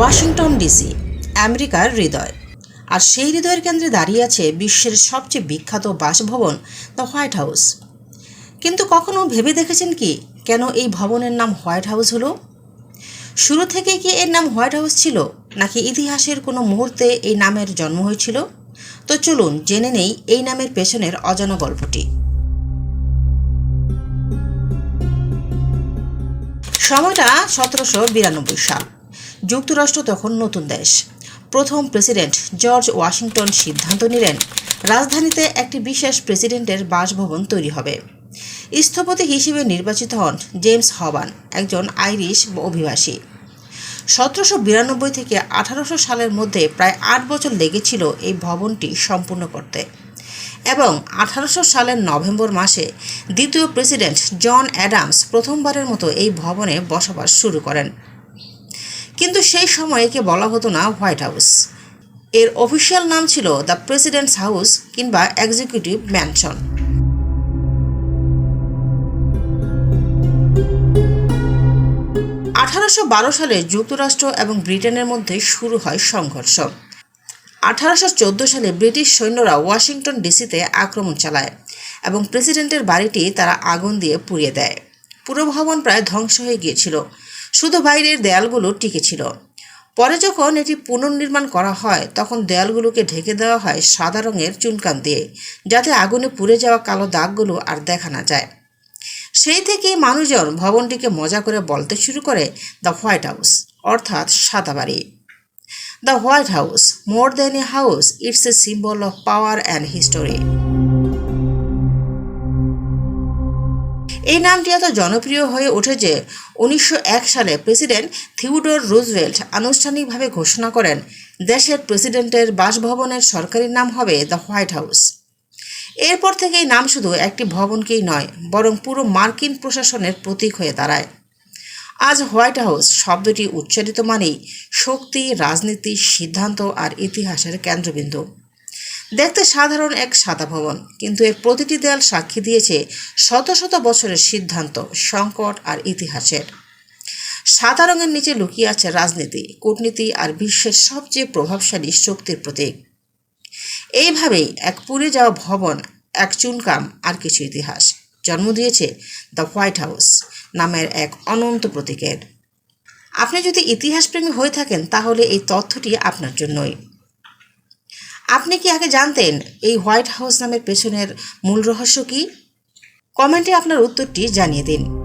Washington DC, আমেরিকার হৃদয়। আর সেই হৃদয়ের কেন্দ্রে দাঁড়িয়ে আছে বিশ্বের সবচেয়ে বিখ্যাত বাসভবন, দ্য হোয়াইট হাউস। কিন্তু কখনো ভেবে দেখেছেন কি, কেন এই ভবনের নাম হোয়াইট হাউস হলো? শুরু থেকে কি এর নাম হোয়াইট হাউস ছিল, নাকি ইতিহাসের কোনো মুহূর্তে এই নামের জন্ম হয়েছিল? তো চলুন জেনে নেই এই নামের পেছনের অজানা গল্পটি। সময়টা সতেরোশো বিরানব্বই সাল। যুক্তরাষ্ট্র তখন নতুন দেশ। প্রথম প্রেসিডেন্ট জর্জ ওয়াশিংটন সিদ্ধান্ত নিলেন, রাজধানীতে একটি বিশেষ প্রেসিডেন্টের বাসভবন তৈরি হবে। স্থপতি হিসেবে নির্বাচিত হন জেমস হবান একজন আইরিশ অভিবাসী। সতেরোশো বিরানব্বই থেকে আঠারোশো সালের মধ্যে প্রায় আট বছর লেগেছিল এই ভবনটি সম্পূর্ণ করতে এবং আঠারোশো সালের নভেম্বর মাসে দ্বিতীয় প্রেসিডেন্ট জন অ্যাডামস প্রথমবারের মতো এই ভবনে বসবাস শুরু করেন। কিন্তু সেই সময় একে বলা হতো না হোয়াইট হাউস। এর অফিসিয়াল নাম ছিল দ্য প্রেসিডেন্টস হাউস কিংবা এক্সিকিউটিভ ম্যানশন। আঠারোশো বারো সালে যুক্তরাষ্ট্র এবং ব্রিটেনের মধ্যে শুরু হয় সংঘর্ষ। আঠারোশো চোদ্দ সালে ব্রিটিশ সৈন্যরা ওয়াশিংটন ডিসিতে আক্রমণ চালায় এবং প্রেসিডেন্টের বাড়িটি তারা আগুন দিয়ে পুড়িয়ে দেয়। পুরো ভবন প্রায় ধ্বংস হয়ে গিয়েছিল। শুধু বাইরের দেয়ালগুলো টিকে ছিল। পরে যখন এটি পুনর্নির্মাণ করা হয়, তখন দেয়ালগুলোকে ঢেকে দেওয়া হয় সাদা রঙের চুনকাম দিয়ে, যাতে আগুনে পুড়ে যাওয়া কালো দাগগুলো আর দেখা না যায়। সেই থেকেই মানুষজন ভবনটিকে মজা করে বলতে শুরু করে দ্য হোয়াইট হাউস অর্থাৎ সাদা বাড়ি। The White House more than a house it's a symbol of power and history এই নামটি এত জনপ্রিয় হয়ে ওঠে যে উনিশশো এক সালে প্রেসিডেন্ট থিউডোর রুজভেল্ট আনুষ্ঠানিকভাবে ঘোষণা করেন, দেশের প্রেসিডেন্টের বাসভবনের সরকারি নাম হবে দ্য হোয়াইট হাউস। এরপর থেকে এই নাম শুধু একটি ভবনকেই নয়, বরং পুরো মার্কিন প্রশাসনের প্রতীক হয়ে দাঁড়ায়। আজ হোয়াইট হাউস শব্দটি উচ্চারিত মানেই শক্তি, রাজনীতি, সিদ্ধান্ত আর ইতিহাসের কেন্দ্রবিন্দু। দেখতে সাধারণ এক সাদা ভবন, কিন্তু এর প্রতিটি দেয়াল সাক্ষী দিয়েছে শত শত বছরের সিদ্ধান্ত, সংকট আর ইতিহাসের। সাদা রঙের নিচে লুকিয়ে আছে রাজনীতি, কূটনীতি আর বিশ্বের সবচেয়ে প্রভাবশালী শক্তির প্রতীক। এইভাবেই এক পুড়ে যাওয়া ভবন, এক চুনকাম আর কিছু ইতিহাস। জন্ম দিয়েছে দ্য হোয়াইট হাউস নামের এক অনন্ত প্রতীকের। আপনি যদি ইতিহাসপ্রেমী হয়ে থাকেন, তাহলে এই তথ্যটি আপনার জন্যই। আপনি কি আগে জানতেন এই হোয়াইট হাউস নামের পেছনের মূল রহস্য কি? কমেন্টে আপনার উত্তরটি জানিয়ে দিন।